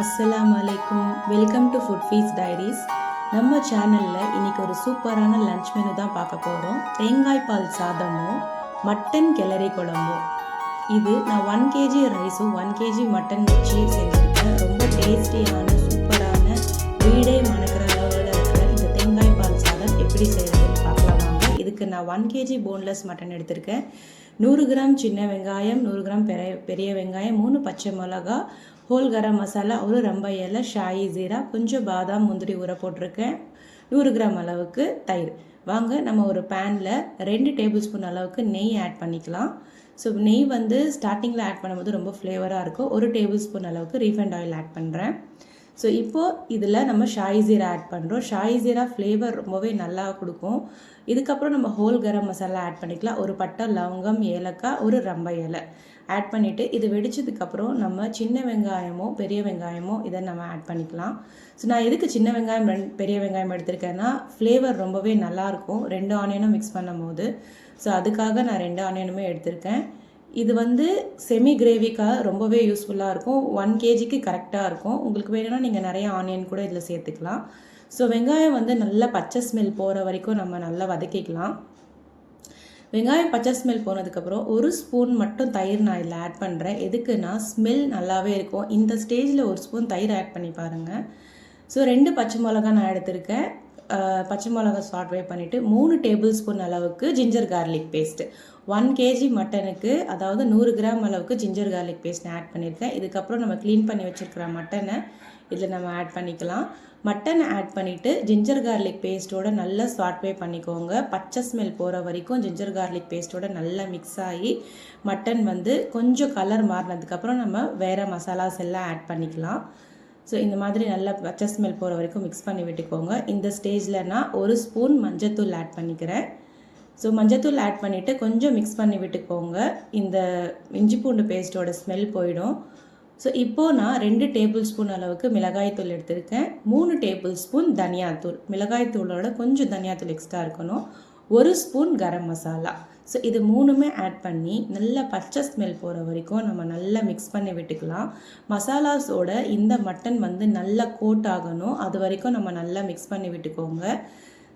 அஸ்ஸலாம் அலைக்கும் welcome to food feast diaries நம்ம சேனலில் இன்றைக்கி ஒரு சூப்பரான லன்ச் மெனு தான் பார்க்க போகிறோம் தேங்காய் பால் சாதமும் மட்டன் கிளறி குழம்பும் இது நான் ஒன் கேஜி ரைஸும் ஒன் கேஜி மட்டன் வச்சு செஞ்சுருக்கேன். ரொம்ப டேஸ்டியான சூப்பரான வீடே மணக்கிற அளவில் இருக்கிற இந்த தேங்காய் பால் சாதம் எப்படி செய்யணும் இதுக்கு நான் ஒன் கேஜி போன்லெஸ் மட்டன் எடுத்திருக்கேன். நூறு கிராம் சின்ன வெங்காயம் நூறு கிராம் பெரிய பெரிய வெங்காயம் மூணு பச்சை மிளகா ஹோல் கரம் மசாலா ஒரு ரொம்ப இலை ஷாயி ஜீரா கொஞ்சம் பாதாம் முந்திரி ஊற போட்டிருக்கேன். நூறு கிராம் அளவுக்கு தயிர். வாங்க நம்ம ஒரு பேனில் ரெண்டு டேபிள் ஸ்பூன் அளவுக்கு நெய் ஆட் பண்ணிக்கலாம். ஸோ நெய் வந்து ஸ்டார்டிங்கில் ஆட் பண்ணும்போது ரொம்ப ஃப்ளேவராக இருக்கும். ஒரு டேபிள் ஸ்பூன் அளவுக்கு ரீஃபைண்ட் ஆயில் ஆட் பண்ணுறேன் ஸோ இப்போது இதில் நம்ம ஷாயி ஜீரா ஆட் பண்ணுறோம் ஷாயி ஜீரா ஃப்ளேவர் ரொம்பவே நல்லா கொடுக்கும். இதுக்கப்புறம் நம்ம ஹோல் கரம் மசாலா ஆட் பண்ணிக்கலாம். ஒரு பட்டை லவங்கம் ஏலக்காய் ஒரு ரம்ப இலை ஆட் பண்ணிவிட்டு இது வெடிச்சதுக்கப்புறம் நம்ம சின்ன வெங்காயமோ பெரிய வெங்காயமோ இதை நம்ம ஆட் பண்ணிக்கலாம். ஸோ நான் எதுக்கு சின்ன வெங்காயம் ரெண்டு பெரிய வெங்காயம் எடுத்திருக்கேன்னா ஃப்ளேவர் ரொம்பவே நல்லாயிருக்கும் ரெண்டு ஆனியனும் மிக்ஸ் பண்ணும் போது ஸோ அதுக்காக நான் ரெண்டு ஆனியனுமே எடுத்திருக்கேன். இது வந்து செமி கிரேவிக்காக ரொம்பவே யூஸ்ஃபுல்லாக இருக்கும். ஒன் கேஜிக்கு கரெக்டாக இருக்கும். உங்களுக்கு வேணும்னா நீங்கள் நிறைய ஆனியன் கூட இதில் சேர்த்துக்கலாம். ஸோ வெங்காயம் வந்து நல்லா பச்சை ஸ்மெல் போகிற வரைக்கும் நம்ம நல்லா வதக்கிக்கலாம். வெங்காயம் பச்சை ஸ்மெல் போனதுக்கப்புறம் ஒரு ஸ்பூன் மட்டும் தயிர் நான் இதில் ஆட் பண்ணுறேன் எதுக்குன்னா ஸ்மெல் நல்லாவே இருக்கும். இந்த ஸ்டேஜில் ஒரு ஸ்பூன் தயிர் ஆட் பண்ணி பாருங்கள் ஸோ ரெண்டு பச்சை மிளகா நான் எடுத்திருக்கேன். பச்சை மிளகா சாட்வே பண்ணிவிட்டு மூணு டேபிள் ஸ்பூன் அளவுக்கு ginger garlic paste one KG மட்டனுக்கு அதாவது நூறு கிராம் அளவுக்கு ஜிஞ்சர் கார்லிக் பேஸ்ட் ஆட் பண்ணியிருக்கேன் இதுக்கப்புறம் நம்ம க்ளீன் பண்ணி வச்சுருக்கிற மட்டனை இதில் நம்ம ஆட் பண்ணிக்கலாம். மட்டன் ஆட் பண்ணிவிட்டு ஜிஞ்சர் கார்லிக் பேஸ்ட்டோட நல்லா சாட்வே பண்ணிக்கோங்க. பச்சை ஸ்மெல் போகிற வரைக்கும் ஜிஞ்சர் கார்லிக் பேஸ்ட்டோட நல்லா மிக்ஸ் ஆகி மட்டன் வந்து கொஞ்சம் கலர் மாறினதுக்கப்புறம் நம்ம வேறு மசாலாஸ் எல்லாம் ஆட் பண்ணிக்கலாம். ஸோ இந்த மாதிரி நல்லா பச்சை ஸ்மெல் போகிற வரைக்கும் மிக்ஸ் பண்ணி விட்டுக்கோங்க. இந்த ஸ்டேஜில் நான் ஒரு ஸ்பூன் மஞ்சத்தூள் ஆட் பண்ணிக்கிறேன். ஸோ மஞ்சத்தூள் ஆட் பண்ணிவிட்டு கொஞ்சம் மிக்ஸ் பண்ணி விட்டுக்கோங்க. இந்த இஞ்சி பூண்டு பேஸ்ட்டோட ஸ்மெல் போயிடும். ஸோ இப்போது நான் ரெண்டு டேபிள் ஸ்பூன் அளவுக்கு மிளகாய்த்தூள் எடுத்திருக்கேன். மூணு டேபிள் ஸ்பூன் தனியாத்தூள் மிளகாய்த்தூளோட கொஞ்சம் தனியாத்தூள் எக்ஸ்ட்ரா இருக்கணும். ஒரு ஸ்பூன் கரம் மசாலா. ஸோ இது மூணுமே ஆட் பண்ணி நல்லா பச்சை ஸ்மெல் போகிற வரைக்கும் நம்ம நல்லா மிக்ஸ் பண்ணி விட்டுக்கலாம். மசாலாஸோட இந்த மட்டன் வந்து நல்லா கோட் ஆகணும். அது வரைக்கும் நம்ம நல்லா மிக்ஸ் பண்ணி விட்டுக்கோங்க.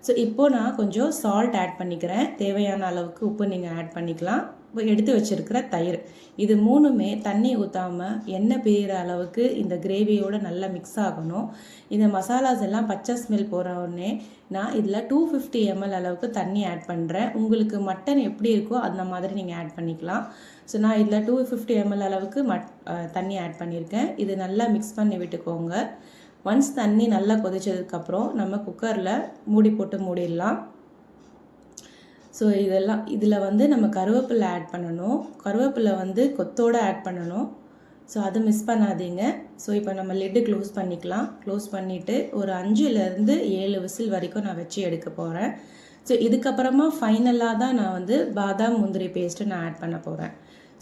ஸோ இப்போது நான் கொஞ்சம் சால்ட் ஆட் பண்ணிக்கிறேன். தேவையான அளவுக்கு உப்பு நீங்கள் ஆட் பண்ணிக்கலாம். இப்போ எடுத்து வச்சுருக்கிற தயிர். இது மூணுமே தண்ணி ஊற்றாமல் எண்ணெய் பிரிகிற அளவுக்கு இந்த கிரேவியோட நல்லா மிக்ஸ் ஆகணும். இந்த மசாலாஸ் எல்லாம் பச்சை ஸ்மெல் போகிற உடனே நான் இதில் டூ ஃபிஃப்டி எம்எல் அளவுக்கு தண்ணி ஆட் பண்ணுறேன் உங்களுக்கு மட்டன் எப்படி இருக்கோ அந்த மாதிரி நீங்கள் ஆட் பண்ணிக்கலாம். ஸோ நான் இதில் டூ ஃபிஃப்டி எம்எல் அளவுக்கு மட் தண்ணி ஆட் பண்ணியிருக்கேன். இது நல்லா மிக்ஸ் பண்ணி விட்டுக்கோங்க. ஒன்ஸ் தண்ணி நல்லா கொதிச்சதுக்கப்புறம் நம்ம குக்கரில் மூடி போட்டு மூடிடலாம். ஸோ இதெல்லாம் இதில் வந்து நம்ம கருவேப்பிலை ஆட் பண்ணணும். கருவேப்பிலை வந்து கொத்தோடு ஆட் பண்ணணும். ஸோ அது மிஸ் பண்ணாதீங்க. ஸோ இப்போ நம்ம லிட்டு க்ளோஸ் பண்ணிக்கலாம். க்ளோஸ் பண்ணிவிட்டு ஒரு அஞ்சுலேருந்து ஏழு விசில் வரைக்கும் நான் வச்சு எடுக்க போகிறேன் ஸோ இதுக்கப்புறமா ஃபைனலாக தான் நான் வந்து பாதாம் முந்திரி பேஸ்ட்டு நான் ஆட் பண்ண போகிறேன்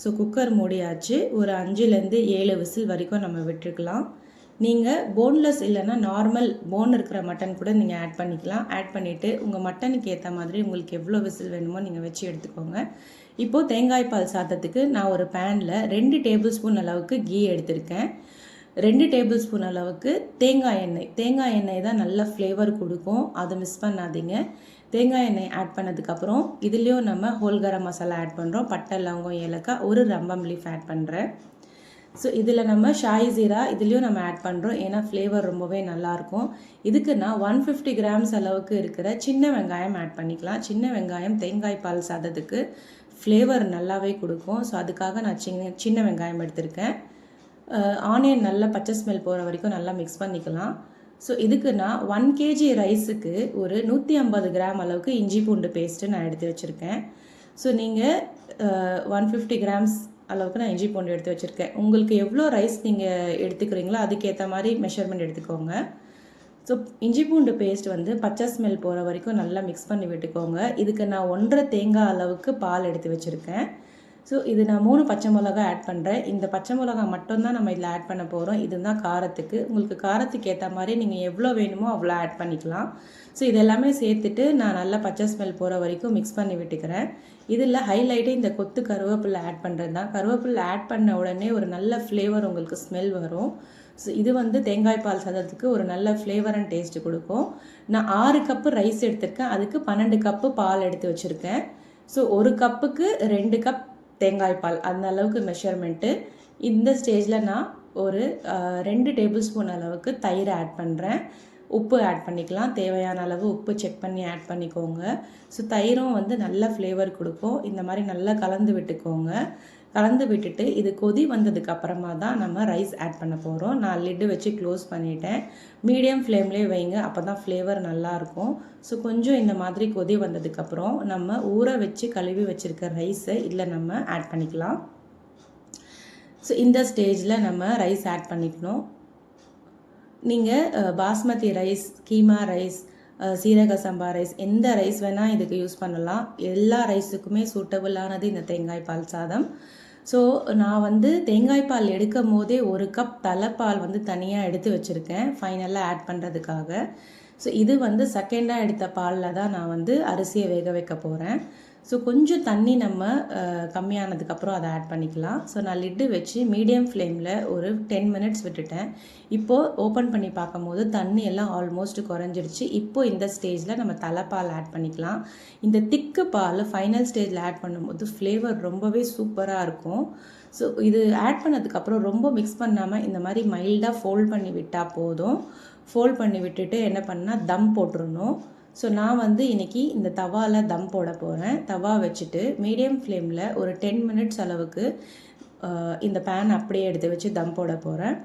ஸோ குக்கர் மூடியாச்சு. ஒரு அஞ்சுலேருந்து ஏழு விசில் வரைக்கும் நம்ம விட்டுருக்கலாம். நீங்கள் போன்லெஸ் இல்லைன்னா நார்மல் போன் இருக்கிற மட்டன் கூட நீங்கள் ஆட் பண்ணிக்கலாம். ஆட் பண்ணிவிட்டு உங்கள் மட்டனுக்கு ஏற்ற மாதிரி உங்களுக்கு எவ்வளோ விசில் வேணுமோ நீங்கள் வச்சு எடுத்துக்கோங்க. இப்போது தேங்காய் பால் சாதத்துக்கு நான் ஒரு பேனில் ரெண்டு டேபிள் ஸ்பூன் அளவுக்கு கீ எடுத்திருக்கேன். ரெண்டு டேபிள் ஸ்பூன் அளவுக்கு தேங்காய் எண்ணெய். தேங்காய் எண்ணெய் தான் நல்ல ஃப்ளேவர் கொடுக்கும். அதை மிஸ் பண்ணாதீங்க. தேங்காய் எண்ணெய் ஆட் பண்ணதுக்கப்புறம் இதுலேயும் நம்ம ஹோல் கரம் மசாலா ஆட் பண்ணுறோம் பட்டை லவங்கம் ஏலக்காய் ஒரு ரம்பம் லீஃப் ஆட் பண்ணுறேன் ஸோ இதில் நம்ம ஷாய் ஜீரா இதுலேயும் நம்ம ஆட் பண்ணுறோம் ஏன்னா ஃப்ளேவர் ரொம்பவே நல்லாயிருக்கும் இதுக்கு நான் ஒன் ஃபிஃப்டி கிராம்ஸ் அளவுக்கு இருக்கிற சின்ன வெங்காயம் ஆட் பண்ணிக்கலாம். சின்ன வெங்காயம் தேங்காய் பால் சாதத்துக்கு ஃப்ளேவர் நல்லாவே கொடுக்கும். ஸோ அதுக்காக நான் சின்ன சின்ன வெங்காயம் எடுத்திருக்கேன். ஆனியன் நல்லா பச்சை ஸ்மெல் போகிற வரைக்கும் நல்லா மிக்ஸ் பண்ணிக்கலாம். ஸோ இதுக்கு நான் ஒன் கேஜி ரைஸுக்கு ஒரு நூற்றி ஐம்பது கிராம் அளவுக்கு இஞ்சி பூண்டு பேஸ்ட்டு நான் எடுத்து வச்சுருக்கேன். ஸோ நீங்கள் ஒன் ஃபிஃப்டி கிராம்ஸ் அளவுக்கு நான் இஞ்சி பூண்டு எடுத்து வச்சுருக்கேன். உங்களுக்கு எவ்வளோ ரைஸ் நீங்கள் எடுத்துக்கிறீங்களோ அதுக்கேற்ற மாதிரி மெஷர்மெண்ட் எடுத்துக்கோங்க. ஸோ இஞ்சி பூண்டு பேஸ்ட் வந்து பச்சை ஸ்மெல் போகிற வரைக்கும் நல்லா மிக்ஸ் பண்ணி விட்டுக்கோங்க. இதுக்கு நான் ஒன்றரை தேங்காய் அளவுக்கு பால் எடுத்து வச்சுருக்கேன். ஸோ இது நான் மூணு பச்சை மிளகா ஆட் பண்ணுறேன் இந்த பச்சை மிளகா மட்டும்தான் நம்ம இதில் ஆட் பண்ண போகிறோம் இதுதான் காரத்துக்கு. உங்களுக்கு காரத்துக்கு ஏற்ற மாதிரி நீங்கள் எவ்வளோ வேணுமோ அவ்வளோ ஆட் பண்ணிக்கலாம். ஸோ இது எல்லாமே சேர்த்துட்டு நான் நல்லா பச்சை ஸ்மெல் போகிற வரைக்கும் மிக்ஸ் பண்ணி விட்டுக்கிறேன். இதில் ஹைலைட்டே இந்த கொத்து கருவேப்பிலை ஆட் பண்ணுறது தான். கருவேப்பிலை ஆட் பண்ண உடனே ஒரு நல்ல ஃப்ளேவர் உங்களுக்கு ஸ்மெல் வரும். ஸோ இது வந்து தேங்காய் பால் சாதத்துக்கு ஒரு நல்ல ஃப்ளேவர் அண்ட் டேஸ்ட் கொடுக்கும். நான் ஆறு கப்பு ரைஸ் எடுத்திருக்கேன். அதுக்கு பன்னெண்டு கப்பு பால் எடுத்து வச்சுருக்கேன். ஸோ ஒரு கப்புக்கு ரெண்டு கப் தேங்காய் பால் அந்த அளவுக்கு மெஷர்மெண்ட்டு இந்த ஸ்டேஜில் நான் ஒரு ரெண்டு டேபிள் ஸ்பூன் அளவுக்கு தயிர் ஆட் பண்ணுறேன் உப்பு ஆட் பண்ணிக்கலாம். தேவையான அளவு உப்பு செக் பண்ணி ஆட் பண்ணிக்கோங்க. ஸோ தயிரும் வந்து நல்ல ஃப்ளேவர் கொடுக்கும். இந்த மாதிரி நல்லா கலந்து விட்டுக்கோங்க. கலந்து விட்டுட்டு இது கொதி வந்ததுக்கு அப்புறமா தான் நம்ம ரைஸ் ஆட் பண்ண போகிறோம் நான் லிட்டு வச்சு க்ளோஸ் பண்ணிட்டேன். மீடியம் ஃப்ளேம்லேயே வைங்க அப்போ தான் ஃப்ளேவர் நல்லாயிருக்கும். ஸோ கொஞ்சம் இந்த மாதிரி கொதி வந்ததுக்கப்புறம் நம்ம ஊற வச்சு கழுவி வச்சுருக்க ரைஸை இதில் நம்ம ஆட் பண்ணிக்கலாம். ஸோ இந்த ஸ்டேஜில் நம்ம ரைஸ் ஆட் பண்ணிக்கணும். நீங்கள் பாஸ்மதி ரைஸ் கீமா ரைஸ் சீரக சம்பா ரைஸ் எந்த ரைஸ் வேணால் இதுக்கு யூஸ் பண்ணலாம். எல்லா ரைஸுக்குமே சூட்டபுளானது இந்த தேங்காய் பால் சாதம். ஸோ நான் வந்து தேங்காய் பால் எடுக்கும் போதே ஒரு கப் தலைப்பால் வந்து தனியாக எடுத்து வச்சுருக்கேன் ஃபைனலாக ஆட் பண்ணுறதுக்காக ஸோ இது வந்து செகண்டாக எடுத்த பாலில் தான் நான் வந்து அரிசியை வேக வைக்க போகிறேன் ஸோ கொஞ்சம் தண்ணி நம்ம கம்மியானதுக்கப்புறம் அதை ஆட் பண்ணிக்கலாம். ஸோ நான் லிட்டு வச்சு மீடியம் ஃப்ளேமில் ஒரு டென் மினிட்ஸ் விட்டுட்டேன். இப்போது ஓப்பன் பண்ணி பார்க்கும்போது தண்ணி எல்லாம் ஆல்மோஸ்ட் குறைஞ்சிருச்சு. இப்போது இந்த ஸ்டேஜில் நம்ம தலைப்பால் ஆட் பண்ணிக்கலாம். இந்த திக்கு பால் ஃபைனல் ஸ்டேஜில் ஆட் பண்ணும்போது ஃப்ளேவர் ரொம்பவே சூப்பராக இருக்கும். ஸோ இது ஆட் பண்ணதுக்கப்புறம் ரொம்ப மிக்ஸ் பண்ணாமல் இந்த மாதிரி மைல்டாக ஃபோல்ட் பண்ணி விட்டால் போதும். ஃபோல்ட் பண்ணி விட்டுட்டு என்ன பண்ணால் தம் போட்டுடணும் ஸோ நான் வந்து இன்றைக்கி இந்த தவாவில் தம் போட போகிறேன் தவா வச்சுட்டு மீடியம் ஃப்ளேமில் ஒரு டென் மினிட்ஸ் அளவுக்கு இந்த பேன் அப்படியே எடுத்து வச்சு தம் போட போகிறேன்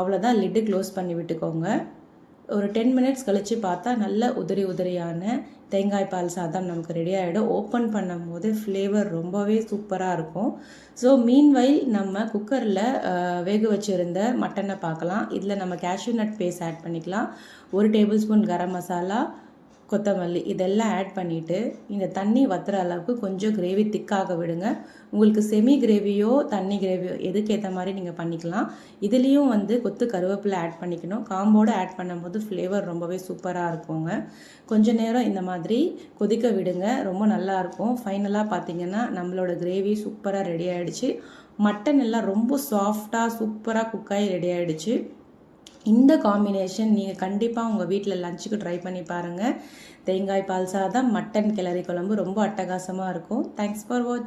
அவ்வளோதான் லிட்டு க்ளோஸ் பண்ணி விட்டுக்கோங்க. ஒரு டென் மினிட்ஸ் கழித்து பார்த்தா நல்ல உதிரி உதிரியான தேங்காய் பால் சாதம் நமக்கு ரெடி ஆகிடும் ஓப்பன் பண்ணும் போது ஃப்ளேவர் ரொம்பவே சூப்பராக இருக்கும். ஸோ மீன்வைல் நம்ம குக்கரில் வேக வச்சுருந்த மட்டனை பார்க்கலாம். இதில் நம்ம கேஷ்யூ நட் பேஸ்ட் ஆட் பண்ணிக்கலாம். ஒரு டேபிள் ஸ்பூன் கரம் மசாலா கொத்தமல்லி இதெல்லாம் ஆட் பண்ணிவிட்டு இந்த தண்ணி வத்துற அளவுக்கு கொஞ்சம் கிரேவி திக்காக விடுங்க. உங்களுக்கு செமி கிரேவியோ தண்ணி கிரேவியோ எதுக்கு ஏற்ற மாதிரி நீங்கள் பண்ணிக்கலாம். இதுலேயும் வந்து கொத்து கருவேப்பிலை ஆட் பண்ணிக்கணும். காம்போடு ஆட் பண்ணும்போது ஃப்ளேவர் ரொம்பவே சூப்பராக இருக்குங்க. கொஞ்ச நேரம் இந்த மாதிரி கொதிக்க விடுங்க. ரொம்ப நல்லா இருக்கும். ஃபைனலாக பார்த்தீங்கன்னா நம்மளோட கிரேவி சூப்பராக ரெடி ஆகிடுச்சு மட்டன் எல்லாம் ரொம்ப சாஃப்டாக சூப்பராக குக்காகி ரெடி ஆகிடுச்சு இந்த காம்பினேஷன் நீங்கள் கண்டிப்பாக உங்கள் வீட்டில் லஞ்சுக்கு ட்ரை பண்ணி பாருங்கள் தேங்காய் பால் சாதம் மட்டன் கிளறி குழம்பு ரொம்ப அட்டகாசமாக இருக்கும். Thanks for watch